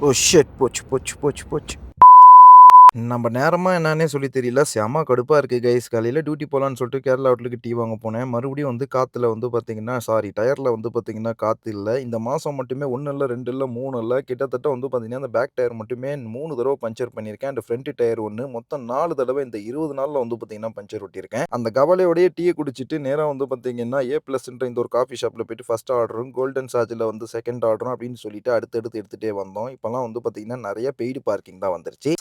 Oh shit போச்சு போச்சு போச்சு போச்சு நம்ம நேரமா என்னன்னே சொல்லி தெரியல. செம கடுப்பா இருக்கு கைஸ். காலையில டியூட்டி போலான்னு சொல்லிட்டு கேரளா அவுட்லுக்கு டீ வாங்க போனேன். மறுபடியும் வந்து காத்துல வந்து பார்த்தீங்கன்னா, சாரி டயர்ல வந்து பார்த்தீங்கன்னா காத்து இல்ல. இந்த மாசம் மட்டுமே 1 இல்ல, 2 இல்ல, 3 இல்ல. கிட்டத்தட்ட வந்து பார்த்தீங்கன்னா, அந்த பேக் டயர் மட்டுமே 3 தடவ பஞ்சர் பண்ணியிருக்கேன். அண்ட் ஃப்ரண்ட் டயர் 1 மொத்தம் 4 தடவ இந்த 20 நாள்ல வந்து பார்த்தீங்கன்னா, பஞ்சர் ஒட்டியிருக்கேன். அந்த கவலையோடயே டீய குடிச்சிட்டு நேரா வந்து பார்த்தீங்கன்னா, ஏ பிளஸ்ன்ற இந்த ஒரு காஃபி ஷாப்ல போயிட்டு ஃபர்ஸ்ட் ஆர்டரும், கோல்டன் சார்ஜ்ல வந்து செகண்ட் ஆர்டரும் அப்படின்னு சொல்லிட்டு அடுத்தடுத்து எடுத்துட்டே வந்தோம். இப்பலாம் வந்து பார்த்தீங்கன்னா, நெறைய பெய்டு பார்க்கிங் தான் வந்துருச்சு.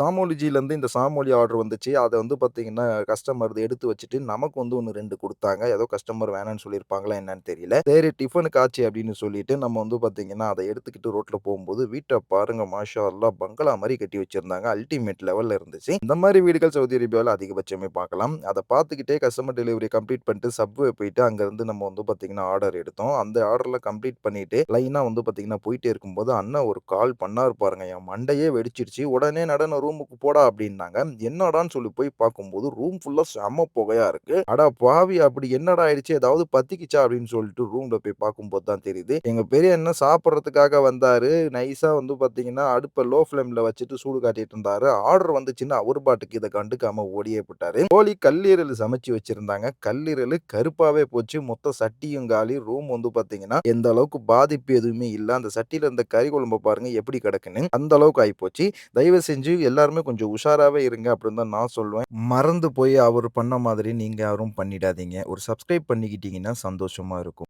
வந்து இந்த சாமொழி ஆர்டர் வந்துச்சு. அதை வந்து பார்த்தீங்கன்னா, கஸ்டமர் எடுத்து வச்சுட்டு நமக்கு வந்து ஒன்று ரெண்டு கொடுத்தாங்க ஏதோ கஸ்டமர் வேணான்னு சொல்லியிருப்பாங்களா என்னன்னு தெரியல. சரி டிஃபனுக்கு ஆச்சு அப்படின்னு சொல்லிட்டு நம்ம வந்து பார்த்தீங்கன்னா, அதை எடுத்துக்கிட்டு ரோட்டில் போகும்போது வீட்டை பாருங்க மாஷா எல்லாம் பங்களா மாதிரி கட்டி வச்சிருந்தாங்க. அல்டிமேட் லெவலில் இருந்துச்சு. இந்த மாதிரி வீடுகள் சவுதி அரேபியாவில் அதிகபட்சமே பார்க்கலாம். அதை பார்த்துக்கிட்டே கஸ்டமர் டெலிவரி கம்ப்ளீட் பண்ணிட்டு சப்வே போயிட்டு அங்கேருந்து நம்ம வந்து பார்த்தீங்கன்னா, ஆர்டர் எடுத்தோம். அந்த ஆர்டரில் கம்ப்ளீட் பண்ணிட்டு லைனாக வந்து பார்த்தீங்கன்னா, போயிட்டே இருக்கும்போது அண்ணன் ஒரு கால் பண்ணார் பாருங்க. என் மண்டையே வெடிச்சிருச்சு. உடனே நடன ரூமுக்கு போடா அப்படின்னாங்க. என்னடான்னு சொல்லி போய் பார்க்கும்போது ரூம் ஃபுல்லாக செம்ம புகையா இருக்கு. அடா பாவி! அப்படி என்னடா ஆயிடுச்சு? ஏதாவது பத்திக்கிச்சா? அப்படின்னு சொல்லிட்டு ரூம்ல போய் பார்க்கும்போது தான் தெரியுது. எங்க பெரிய அண்ணன் சாப்பிட்றதுக்காக வந்தாரு. நைஸா வந்து பார்த்தீங்கன்னா, அடுப்பை லோ ஃபிளேம்ல வச்சுட்டு சூடு காட்டிட்டு இருந்தாரு. ஆர்டர் வந்துச்சுன்னா அவர் பாட்டுக்கு இதை கண்டுக்காம ஓடியே போட்டாரு. கோழி கல்லீரல் சமைச்சு வச்சிருந்தாங்க. கல்லீரல் கருப்பாவே போச்சு. மொத்த சட்டியும் காலி. ரூம் வந்து பார்த்தீங்கன்னா, எந்த அளவுக்கு பாதிப்பு எதுவுமே இல்லை அந்த சட்டியில இருந்த கறி குழம்ப பாருங்க எப்படி கிடக்குன்னு. அந்த அளவுக்கு ஆயிப்போச்சு. தயவு செஞ்சு எல்லாருமே கொஞ்சம் உஷாராகவே இருங்க அப்படின்னு தான் நான் சொல்லுவேன். மறந்து போய் அவர் பண்ண மாதிரி நீங்கள் யாரும் பண்ணிடாதீங்க. ஒரு சப்ஸ்கிரைப் பண்ணிக்கிட்டீங்கன்னா சந்தோஷமாக இருக்கும்.